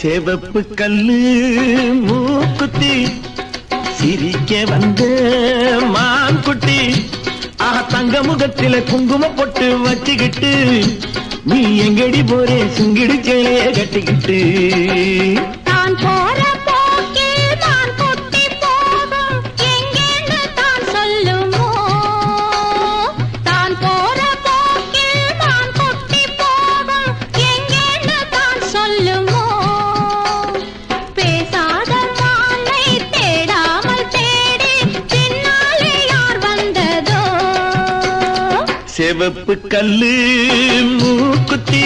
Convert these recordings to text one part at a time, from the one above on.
செவப்பு கல்லு மூக்குத்தி சிரிக்க வந்த மான்குட்டி. ஆஹா தங்க முகத்தில குங்கும பொட்டு வச்சுக்கிட்டு நீ எங்கடி போறே? சுங்கிடு சேலைய கட்டிக்கிட்டு. நான் போ செவப்பு கல்லு மூக்குட்டி.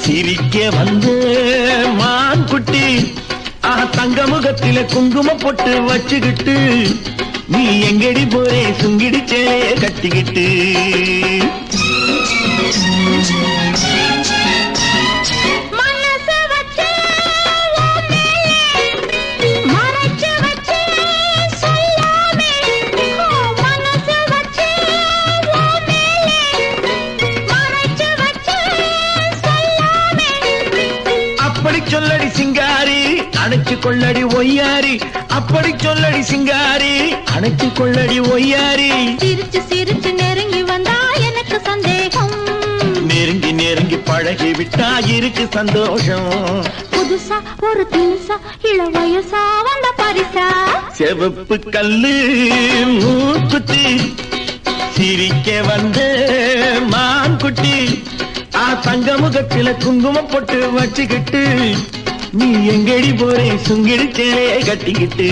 சிரிக்க வந்த மான்குட்டி. ஆ தங்க முகத்தில குங்கும பொட்டு வச்சுக்கிட்டு நீ எங்கடி போறே? சுங்கிடி கட்டிக்கிட்டு. அணைச்சு கொள்ளடி ஒய்யாரி அப்படி சொல்லடி சிங்காரி. அணைச்சு கொள்ளடி ஒய்யாரி. சிரிச்சு சிரிச்சு நெருங்கி வந்தா எனக்கு சந்தேகம். நெருங்கி நெருங்கி பழகி விட்டா இருக்கு சந்தோஷம். புதுசா ஒரு தினுசா இள வயசா வந்த பரிசா? செவப்பு கல்லு மூக்குத்தி. சிரிக்க வந்த மான்குட்டி. ஆ தங்க முகத்தில குங்குமம் போட்டு வச்சுக்கிட்டு நீ எங்கடி போறே? சுங்கிடி கட்டிக்கிட்டு.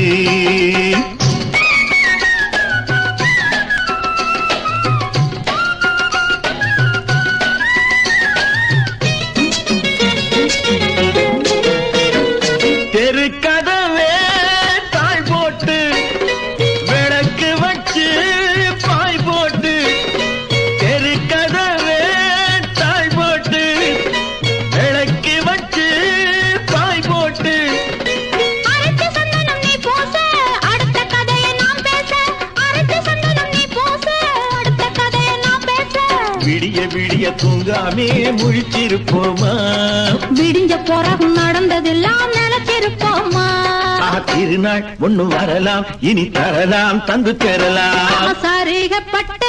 விடிய தூங்காமே முழிச்சிருப்போமா? விடிஞ்ச பிறகு நடந்ததெல்லாம் நினைச்சிருப்போமா? திருநாள் ஒண்ணு வரலாம் இனி தரலாம் தந்து பெறலாம் சரிகப்பட்ட